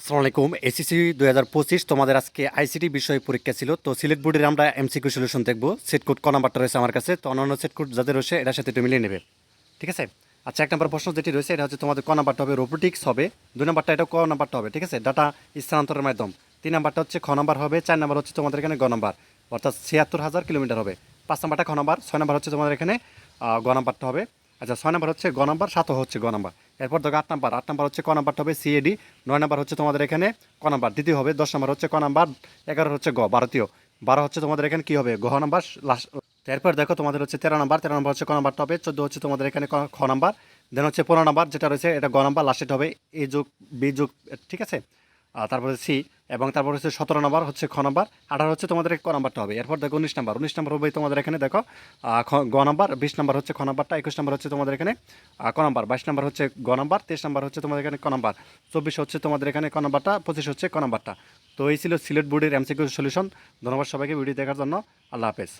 আসসালামু আলাইকুম। এসিসি দুই হাজার পঁচিশ তোমাদের আজকে আইসিটি বিষয়ে পরীক্ষা ছিল। তো সিলেট বোর্ডের আমরা এমসিকিউ সলিউশন দেখব। কোড ক নাম্বারটা রয়েছে আমার কাছে। তো অন্যান্য কোড যাদের রয়েছে, এটার সাথে একটু মিলিয়ে নেবে। ঠিক আছে? আচ্ছা এক নম্বর প্রশ্ন যেটি রয়েছে, এটা হচ্ছে তোমাদের ক নাম্বারটা হবে রোবোটিক্স হবে। দুই নাম্বারটা এটা ক নাম্বারটা হবে। ঠিক আছে? ডাটা স্থানান্তরের মাধ্যম। তিন নাম্বারটা হচ্ছে খ নাম্বার হবে, চার নাম্বার হচ্ছে তোমাদের এখানে গ নাম্বার। অর্থাৎ ছিয়াত্তর হাজার কিলোমিটার হবে। পাঁচ নাম্বারটা খ নাম্বার, ছয় নাম্বার হচ্ছে তোমাদের এখানে গ নাম্বারটা হবে। আচ্ছা ছয় নাম্বার হচ্ছে গ নাম্বার, সাতও হচ্ছে গ নাম্বার। এরপর দেখো আট নাম্বার আট নাম্বার হচ্ছে ক নাম্বারটা হবে সিএডি নয় নাম্বার হচ্ছে তোমাদের এখানে ক নাম্বার, দ্বিতীয় হবে দশ নাম্বার হচ্ছে ক নাম্বার, এগারো হচ্ছে গ ভারতীয় বারো হচ্ছে তোমাদের এখানে কী হবে? গহ নাম্বার লাস্ট এরপর দেখো তোমাদের হচ্ছে তেরো নাম্বার তেরো নাম্বার হচ্ছে ক নাম্বারটা হবে, চোদ্দ হচ্ছে তোমাদের এখানে খ নাম্বার দেন হচ্ছে পনেরো নাম্বার যেটা রয়েছে এটা গ নাম্বার লাস্টেট হবে এ যুগ, বি যুগ, ঠিক আছে? তারপরে সি, এবং তারপর হচ্ছে সতেরো নম্বর, হচ্ছে খ নম্বর, আঠারো হচ্ছে তোমাদের ক নাম্বারটা হবে। এরপর দেখো উনিশ নম্বর উনিশ নম্বর হবে তোমাদের এখানে দেখো গ নাম্বার, বিশ নম্বর হচ্ছে খ নাম্বারটা, একুশ নম্বর হচ্ছে তোমাদের এখানে ক নাম্বার, বাইশ নম্বর হচ্ছে গ নাম্বার, তেইশ নাম্বার হচ্ছে তোমাদের এখানে ক নাম্বার, চব্বিশ হচ্ছে তোমাদের এখানে ক নাম্বারটা, পঁচিশ হচ্ছে ক নাম্বারটা। তো এই ছিল সিলেট বোর্ডের এমসিকিউ সলিউশন। ধন্যবাদ সবাইকে ভিডিও দেখার জন্য। আল্লাহ হাফেজ।